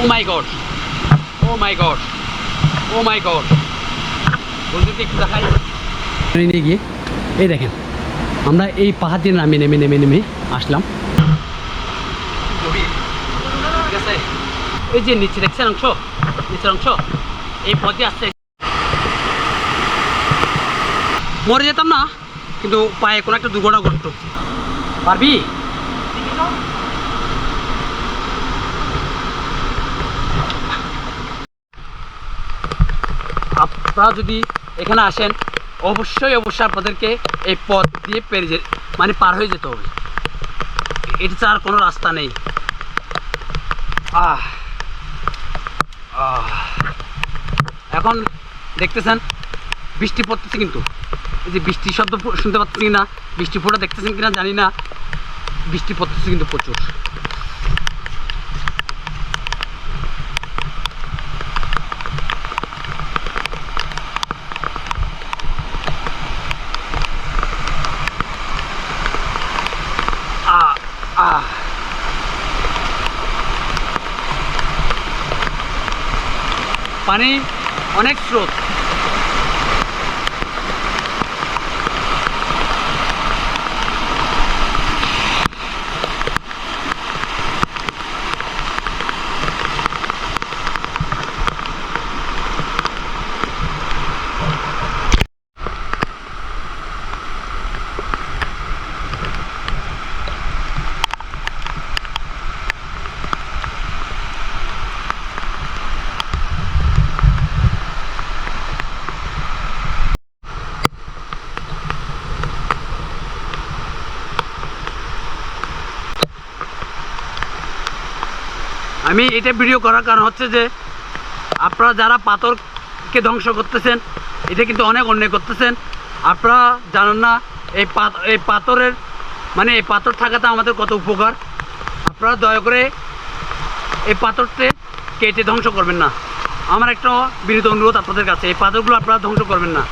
O my god oh my god oh my god বলতে একটু দেখাই। নিয়ে গিয়ে এই দেখেন আমরা এই পাহাড় দিয়ে নামে নেমে নেমে নেমে আসলাম। এই যে নিচে দেখছেন অংশ? নিচের অংশ? এই পথে আসছে। মরে যেতাম না কিন্তু পায়ে কোনো একটা দুর্ঘটনা ঘটতো। পারবি? আপনারা যদি এখানে আসেন, অবশ্যই অবশ্যই আপনাদেরকে এই পথ দিয়ে পেরে যে মানে পার হয়ে যেতে হবে। এটি ছাড়া কোনো রাস্তা নেই। আহ। এখন দেখতেছেন, বৃষ্টি পড়তেছে কিন্তু। এই যে বৃষ্টির শব্দ শুনতে পাচ্ছেন কি না বৃষ্টি ফোটা দেখতেছেন কিনা জানি না। বৃষ্টি পড়তেছে কিন্তু প্রচুর আহ আহ পানি অনেক স্রোত। আমি এটা ভিডিও করার কারণ হচ্ছে যে, আপনারা যারা পাথরকে ধ্বংস করতেছেন, এটা কিন্তু অনেক অন্যায় করতেছেন। আপনারা জানেন না, এই এই পাথরের মানে এই পাথর থাকাতে আমাদের কত উপকার। আপনারা দয়া করে এই পাথরকে কেটে ধ্বংস করবেন না। আমার একটা বিনীত অনুরোধ আপনাদের কাছে, এই পাথরগুলো আপনারা ধ্বংস করবেন না।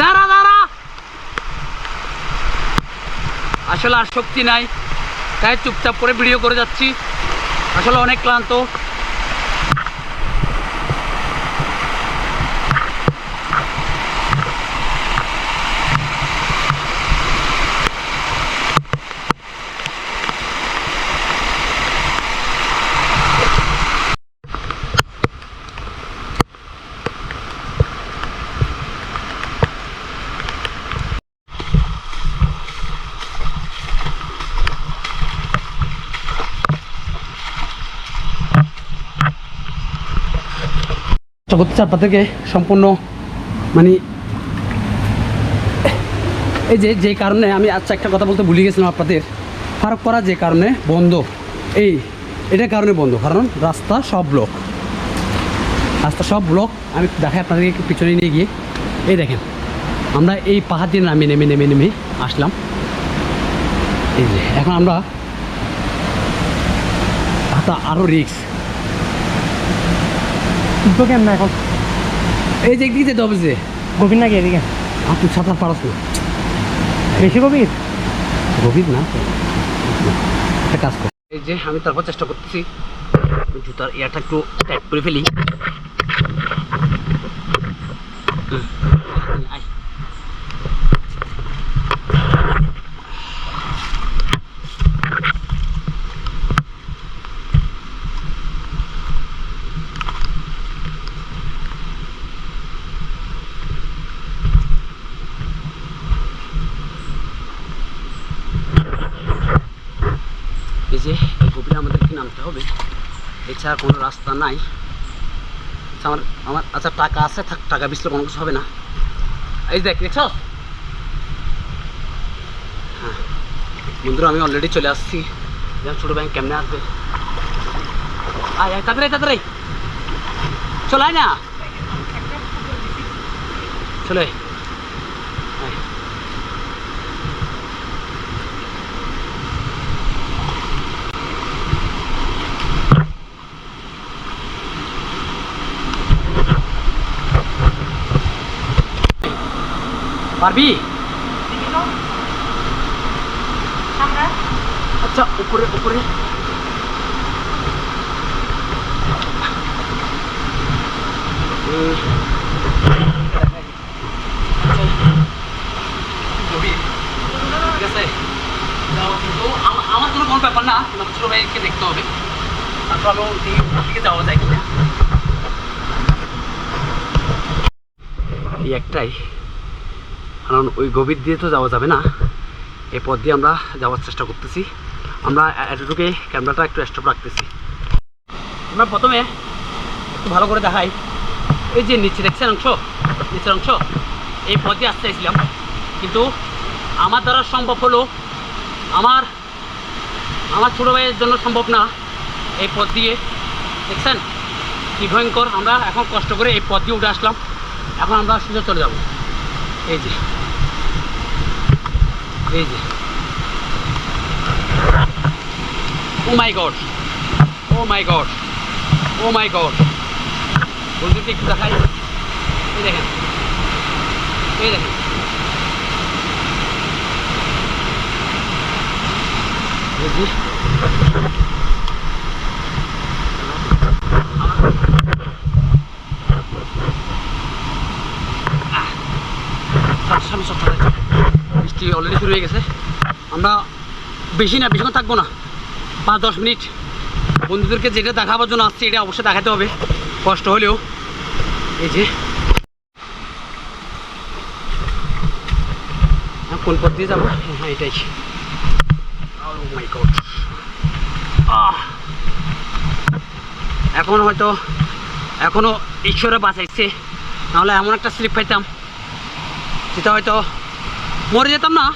দাঁড়া দাঁড়া। আসলে আর শক্তি নাই, তাই চুপচাপ করে ভিডিও করে যাচ্ছি। আসলে অনেক ক্লান্ত। চেষ্টা করতেছি আপনাদেরকে সম্পূর্ণ মানে এই যে যে কারণে আমি আচ্ছা একটা কথা বলতে ভুলে গেছিলাম আপনাদের। ফারক করা যে কারণে বন্ধ। এই, এটার কারণে বন্ধ, কারণ রাস্তা সব ব্লক রাস্তা সব ব্লক আমি দেখাই আপনাদেরকে একটু পিছনে নিয়ে গিয়ে। এই দেখেন, আমরা এই পাহাড় দিয়ে নামে, নেমে নেমে নেমে আসলাম। এই যে, এখন আমরা আরও রিক্স উঠবো না এখন এই যে দিতে হবে যে গভীর নাকি এদিকে আপনি সাঁতার পারস না বেশি গভীর গভীর না একটা কাজ কর এই যে আমি তারপর চেষ্টা করতেছি। জুতার এয়ারটা একটু টাইট করে ফেলি হুম, আয়। এই যে এই গভীরে আমাদেরকে নামতে হবে। এছাড়া কোনো রাস্তা নাই। আচ্ছা, আমার আমার আচ্ছা টাকা আছে থাক টাকা বিচলে কোনো কিছু হবে না। এই দেখ দেখছ? হ্যাঁ। বন্ধুরা আমি অলরেডি চলে আসছি। ছোটো ভাই কেমনে আসবে। আয় আয় তাড়াতাড়ি তাড়াতাড়ি। চলে না। চলে পারবি? আচ্ছা উপরে উপরে। আমার কোনো কোনো ব্যাপার না ছোট ভাইকে দেখতে হবে। তারপর আমি দিকে- দিকে যাওয়া যায়। কিনা এই একটাই। কারণ ওই গভীর দিয়ে তো যাওয়া যাবে না। এই পথ দিয়ে আমরা যাওয়ার চেষ্টা করতেছি। আমরা এতটুকু ক্যামেরাটা একটু স্টপ রাখতেছি। আমরা প্রথমে একটু ভালো করে দেখাই। এই যে নিচে দেখছেন অংশ, নিচের অংশ, এই পথ দিয়ে আসতে চাইছিলাম। কিন্তু আমার দ্বারা সম্ভব হলো আমার আমার ছোটো ভাইয়ের জন্য সম্ভব না এই পথ দিয়ে। দেখছেন? কি ভয়ঙ্কর। আমরা এখন কষ্ট করে এই পথ দিয়ে উঠে আসলাম। এখন আমরা সোজা চলে যাব। এই যে। এই যে। ও my god oh my god oh my god বন্ধুকে একটু দেখাই। এই দেখেন। এই দেখেন। এই যে সামনে সামনে সব চলে যাচ্ছে। বৃষ্টি অলরেডি শুরু হয়ে গেছে। আমরা বেশি না, বেশিক্ষণ থাকব না। পাঁচ, দশ মিনিট বন্ধুদেরকে যেটা দেখাবার জন্য আসছি, এটা অবশ্যই দেখাতে হবে। কষ্ট হলেও। এই যে। আমি কোন পথ দিয়ে যাব? হ্যাঁ এটাই। Oh। এখন হয়তো, এখনও ঈশ্বরে বাঁচাইছে। নাহলে এমন একটা স্লিপ পাইতাম। যেটা হয়তো মরে যেতাম না,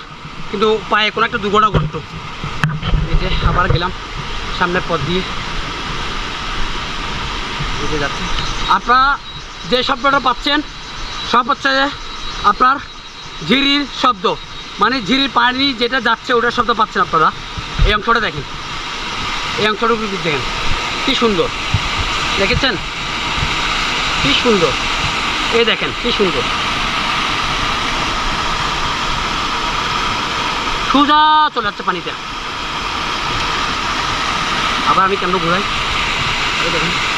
কিন্তু পায়ে কোনো একটা দুর্ঘটনা ঘটতো। এই যে আবার গেলাম সামনে পথ দিয়ে। যাচ্ছে আপনারা যে শব্দটা পাচ্ছেন, সব হচ্ছে যে আপনার ঝিরির শব্দ। মানে ঝিরির পানি যেটা যাচ্ছে ওটার শব্দ পাচ্ছেন আপনারা। এই অংশটা দেখেন। এই অংশটুকু দেখেন। কি সুন্দর। দেখেছেন? কি সুন্দর। এই দেখেন, কি সুন্দর। সোজা চলে যাচ্ছে পানিতে। আবার আমি কেন ঘুরাই? দেখেন।